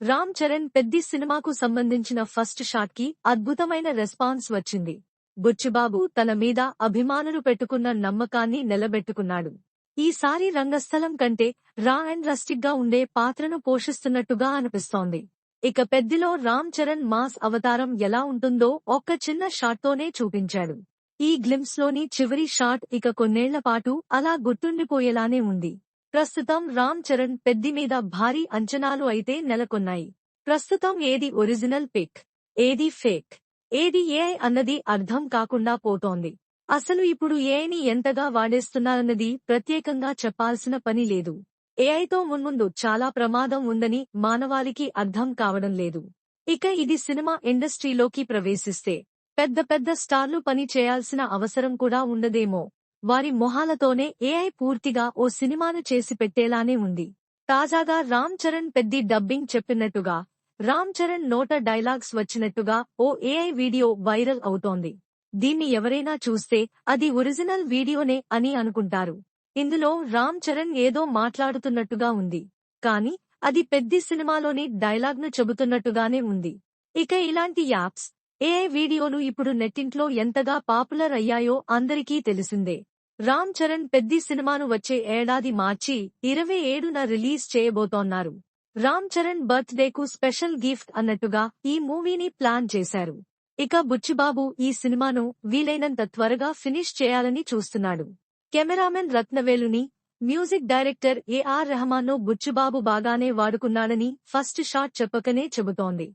రామ్ చరణ్ పెద్ది సినిమాకు సంబంధించిన ఫస్ట్ షాట్కి అద్భుతమైన రెస్పాన్స్ వచ్చింది. బుచ్చిబాబు తన మీద అభిమానులు పెట్టుకున్న నమ్మకాన్ని నిలబెట్టుకున్నాడు. ఈసారి రంగస్థలం కంటే రా అండ్ రస్టిక్గా ఉండే పాత్రను పోషిస్తున్నట్టుగా అనిపిస్తోంది. ఇక పెద్దిలో రామ్ చరణ్ మాస్ అవతారం ఎలా ఉంటుందో ఒక్క చిన్న షాట్తోనే చూపించాడు. ఈ గ్లిమ్స్లోని చివరి షాట్ ఇక కొన్నేళ్ళ పాటు అలా గుర్తుండిపోయేలానే ఉంది. ప్రస్తుతం రామ్ చరణ్ పెద్ది మీద భారీ అంచనాలు అయితే నెలకొన్నాయి. ప్రస్తుతం ఏది ఒరిజినల్ పిక్ ఏది ఫేక్ ఏది ఏఐ అన్నది అర్థం కాకుండా పోతోంది. అసలు ఇప్పుడు ఏఐని ఎంతగా వాడేస్తున్నారన్నది ప్రత్యేకంగా చెప్పాల్సిన పని లేదు. ఏఐతో మున్ముందు చాలా ప్రమాదం ఉందని మానవాళికి అర్థం కావడం లేదు. ఇక ఇది సినిమా ఇండస్ట్రీలోకి ప్రవేశిస్తే పెద్ద పెద్ద స్టార్లు పని చేయాల్సిన అవసరం కూడా ఉండదేమో. వారి మొహాలతోనే ఏఐ పూర్తిగా ఓ సినిమాను చేసి పెట్టేలానే ఉంది. తాజాగా రామ్ చరణ్ పెద్ది డబ్బింగ్ చెప్పినట్టుగా రామ్ చరణ్ నోట డైలాగ్స్ వచ్చినట్టుగా ఓ ఏఐ వీడియో వైరల్ అవుతోంది. దీన్ని ఎవరైనా చూస్తే అది ఒరిజినల్ వీడియోనే అని అనుకుంటారు. ఇందులో రామ్ చరణ్ ఏదో మాట్లాడుతున్నట్టుగా ఉంది. కాని అది పెద్ది సినిమాలోని డైలాగ్ను చెబుతున్నట్టుగానే ఉంది. ఇక ఇలాంటి యాప్స్ ఏఐ వీడియోలు ఇప్పుడు నెట్టింట్లో ఎంతగా పాపులర్ అయ్యాయో అందరికీ తెలిసిందే. రామ్ చరణ్ పెద్ది సినిమాను వచ్చే ఏడాది మార్చి ఇరవై ఏడున రిలీజ్ చేయబోతోన్నారు. రామ్ చరణ్ బర్త్డేకు స్పెషల్ గిఫ్ట్ అన్నట్టుగా ఈ మూవీని ప్లాన్ చేశారు. ఇక బుచ్చిబాబు ఈ సినిమాను వీలైనంత త్వరగా ఫినిష్ చేయాలని చూస్తున్నాడు. కెమెరామెన్ రత్నవేలుని మ్యూజిక్ డైరెక్టర్ ఏఆర్ రెహమాన్ను బుచ్చిబాబు బాగానే వాడుకున్నాడని ఫస్ట్ షాట్ చెప్పకనే చెబుతోంది.